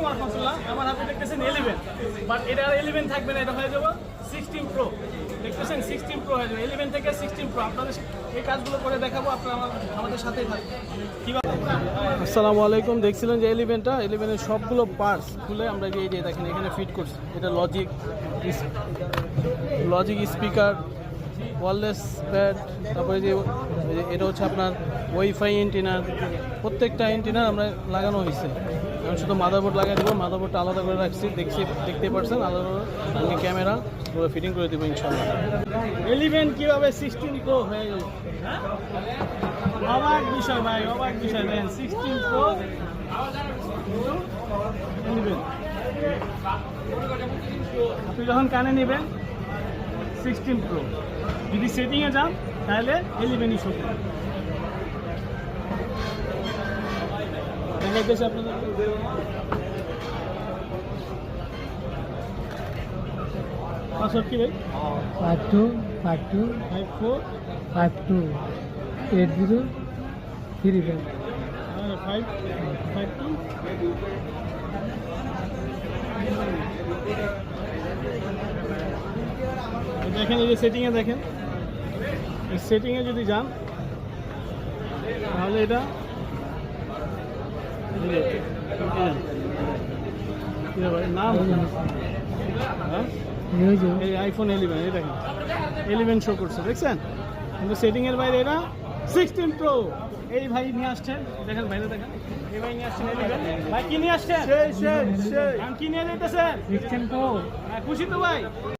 আলাইকুম রহমতুল্লাহ আমার হাতে দেখতেছেন এলিভেন বাট এটা আর এলিভেন থাকবে না, এটা হয়ে যাব সিক্সটিন প্রো দেখতেছেন সিক্সটিন প্রো হয়ে যাবে এলিভেন থেকে সিক্সটিন প্রো আপনাদের এই কাজগুলো করে দেখাবো, আপনারা আমাদের সাথেই থাকবেন। কীভাবে আসসালামু আলাইকুম, দেখছিলেন যে এলিভেনটা এলিভেনের সবগুলো পার্টস খুলে আমরা এই যে দেখেন, এখানে ফিট করছি। এটা logic logic speaker wireless pad তারপরে যে এটা হচ্ছে আপনার ওয়াইফাই এন্টিনার প্রত্যেকটা এন্টিনার আমরা লাগানো হয়েছে। আমি শুধু মাদারবোর্ড লাগাই দেবো মাদারবোর্ডটা আলাদা করে রাখছি, দেখছি, দেখতে পারছেন, আলাদা আমি ক্যামেরা পুরো ফিটিং করে দেবো ইনশাল্লাহ কীভাবে সিক্সটিন প্রো হয়ে গেল? অবাক বিষয় ভাই, অবাক বিষয় দেখেন সিক্সটিন আপনি যখন কানে নেবেন সিক্সটিন প্রো যদি সেটিংয়ে যান, তাহলে এলিভেনই শো করবে দেখাইতেছে আপনাদের পাসওয়ার্ড কি ভাই five two five two five four five two eight zero three five five five two দেখেন এই যে সেটিংয়ে দেখেন এই সেটিংয়ে যদি যান তাহলে এটা এই যে, এই যে, কি রে ভাই, নাম এই আইফোন এলিভেন দেখেন এলিভেন শো করছে দেখছেন? কিন্তু সেটিংয়ের বাইরে এটা সিক্সটিন প্রো এই ভাই নিয়ে আসছেন দেখেন ভাইরে দেখেন। এই ভাই নিয়ে আসছেন ভাই কি নিয়ে আসছেন কি নিয়ে যেতেছেন হ্যাঁ, খুশি তো ভাই।